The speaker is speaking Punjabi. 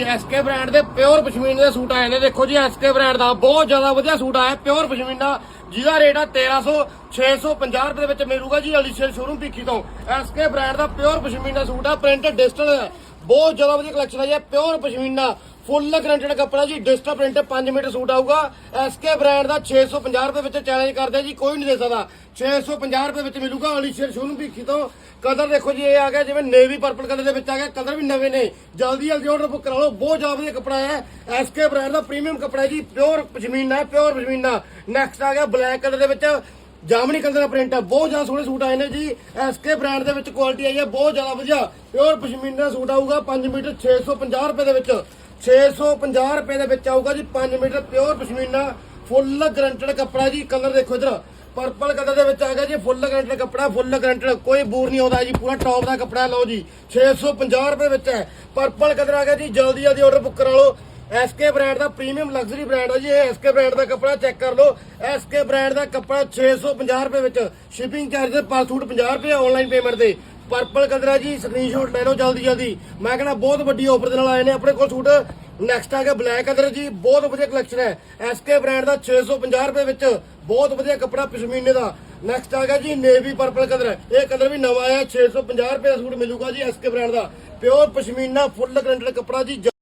ਜੀ ਐਸਕੇ ਬ੍ਰਾਂਡ ਦੇ ਪਿਓਰ ਪਸ਼ਮੀਨੇ ਦੇ ਸੂਟ ਆਏ ਨੇ। ਦੇਖੋ ਜੀ ਐਸਕੇ ਬ੍ਰਾਂਡ ਦਾ ਬਹੁਤ ਜ਼ਿਆਦਾ ਵਧੀਆ ਸੂਟ ਆਇਆ ਪਿਓਰ ਪਸ਼ਮੀਨਾ। ਜਿਹਦਾ ਰੇਟ ਆ 1300 650 ਰੁਪਏ ਦੇ ਵਿੱਚ ਮਿਲੂਗਾ ਜੀ ਅਲੀਸ਼ੇਲ ਸ਼ੋਰੂਮ ਭੀਖੀ ਤੋਂ। ਐਸਕੇ ਬ੍ਰਾਂਡ ਦਾ ਪਿਓਰ ਪਸ਼ਮੀਨਾ ਸੂਟ ਆ ਪ੍ਰਿੰਟ ਡਿਸਟਲ ਬਹੁਤ ਜ਼ਿਆਦਾ ਵਧੀਆ ਕਲੈਕਸ਼ਨ ਆ ਜੀ ਪਿਓਰ ਪਸ਼ਮੀਨਾ। ਫੁੱਲ ਗਰੰਟਡ ਕੱਪੜਾ ਜੀ ਡਿਜੀਟਲ ਪ੍ਰਿੰਟ 5 ਮੀਟਰ ਸੂਟ ਆਊਗਾ। ਐਸਕੇ ਬ੍ਰਾਂਡ ਦਾ 650 ਰੁਪਏ ਵਿੱਚ ਚੈਲੰਜ ਕਰਦੇ ਜੀ, ਕੋਈ ਨਹੀਂ ਦੇ ਸਕਦਾ। 650 ਰੁਪਏ ਵਿੱਚ ਮਿਲੂਗਾ ਅਲੀ ਸੇਲ ਸ਼ੋਰੂਮ ਭੀਖੀ ਤੋਂ ਕਲਰ ਦੇਖੋ ਜੀ, ਇਹ ਆ ਗਿਆ, ਜਿਵੇਂ ਨੇਵੀ ਪਰਪਲ ਕਲਰ ਦੇ ਵਿੱਚ ਆ ਗਿਆ, ਕਲਰ ਵੀ ਨਵੇਂ ਨੇ। ਜਲਦੀ ਜਲਦੀ ਆਰਡਰ ਬੁੱਕ ਕਰਾ ਲਓ, ਬਹੁਤ ਜ਼ਿਆਦਾ ਵਧੀਆ ਕੱਪੜਾ ਹੈ। ਐਸਕੇ ਬ੍ਰਾਂਡ ਦਾ ਪ੍ਰੀਮੀਅਮ ਕੱਪੜਾ ਜੀ ਪਿਓਰ ਪਸ਼ਮੀਨਾ ਹੈ ਪਿਓਰ ਪਸ਼ਮੀਨਾ। ਨੈਕਸਟ ਆ ਗਿਆ ਬਲੈਕ ਕਲਰ ਦੇ ਵਿੱਚ ਜਾਮਨੀ ਕਲਰ ਦਾ ਪ੍ਰਿੰਟ ਹੈ ਬਹੁਤ ਜ਼ਿਆਦਾ ਸੋਹਣੇ ਸੂਟ ਆਏ ਨੇ ਜੀ ਐਸਕੇ ਬ੍ਰਾਂਡ ਦੇ ਵਿੱਚ ਕੁਆਲਿਟੀ ਆਈ ਹੈ, ਬਹੁਤ ਜ਼ਿਆਦਾ ਵਧੀਆ। ਪਿਓਰ ਪਸ਼ਮੀਨਾ ਦਾ ਸੂਟ ਆਊਗਾ 5 ਮੀਟਰ 650 ਰੁਪਏ ਦੇ ਵਿੱਚ। 650 ਰੁਪਏ ਦੇ ਵਿੱਚ ਆਊਗਾ ਜੀ 5 metre pure pashmina full guaranteed ਕੱਪੜਾ ਜੀ ਕਲਰ ਦੇਖੋ ਇਧਰ। ਪਰਪਲ ਕਲਰ ਦੇ ਵਿੱਚ ਆ ਗਿਆ ਜੀ ਫੁੱਲ ਗਰੰਟਡ ਕੱਪੜਾ ਫੁੱਲ ਗਰੰਟਡ ਕੋਈ ਬੂਰ ਨਹੀਂ ਆਉਂਦਾ ਜੀ, ਪੂਰਾ ਟੌਪ ਦਾ ਕੱਪੜਾ ਲਓ ਜੀ 650 ਰੁਪਏ ਵਿੱਚ ਹੈ। ਪਰਪਲ ਕਲਰ ਆ ਗਿਆ ਜੀ, ਜਲਦੀ ਜਲਦੀ ਆਰਡਰ ਬੁੱਕ ਕਰਾ ਲਓ। ਐਸਕੇ ਬ੍ਰਾਂਡ ਦਾ ਪ੍ਰੀਮੀਅਮ ਲਗਜ਼ਰੀ ਬ੍ਰਾਂਡ ਹੈ ਜੀ, ਇਹ ਐਸਕੇ ਬ੍ਰਾਂਡ ਦਾ ਕੱਪੜਾ ਚੈੱਕ ਕਰ ਲਓ। ਐਸਕੇ ਬ੍ਰਾਂਡ ਦਾ ਕੱਪੜਾ 650 ਰੁਪਏ ਵਿੱਚ। ਸ਼ਿਪਿੰਗ ਚਾਰਜ ਪਰ ਸੂਟ 50 ਰੁਪਏ ਆਨਲਾਈਨ ਪੇਮੈਂਟ ਦੇ। ਪਰਪਲ ਕਲਰ ਹੈ ਜੀ ਸਕਰੀਨਸ਼ਾਟ ਲੈ ਲਓ ਜਲਦੀ ਜਲਦੀ। ਮੈਂ ਕਹਿੰਦਾ ਬਹੁਤ ਵੱਡੀ ਆਫਰ ਦੇ ਨਾਲ ਆਏ ਨੇ, ਆਪਣੇ ਕੋਲ ਸੂਟ। ਨੈਕਸਟ ਆ ਗਿਆ ਬਲੈਕ ਕਲਰ ਜੀ, ਬਹੁਤ ਵਧੀਆ ਕਲੈਕਸ਼ਨ ਹੈ। ਐਸਕੇ ਬ੍ਰਾਂਡ ਦਾ 650 ਰੁਪਏ ਵਿੱਚ ਬਹੁਤ ਵਧੀਆ ਕੱਪੜਾ ਪਸ਼ਮੀਨੇ ਦਾ। ਨੈਕਸਟ ਆ ਗਿਆ ਜੀ ਨੇਵੀ ਪਰਪਲ ਕਲਰ ਇਹ ਕਲਰ ਵੀ ਨਵਾਂ ਆਇਆ 650 ਰੁਪਏ ਦਾ ਸੂਟ ਮਿਲੂਗਾ ਜੀ ਐਸਕੇ ਬ੍ਰਾਂਡ ਦਾ। ਪਿਓਰ ਪਸ਼ਮੀਨਾ ਫੁੱਲ ਗਰੰਟਡ ਕੱਪੜਾ ਜੀ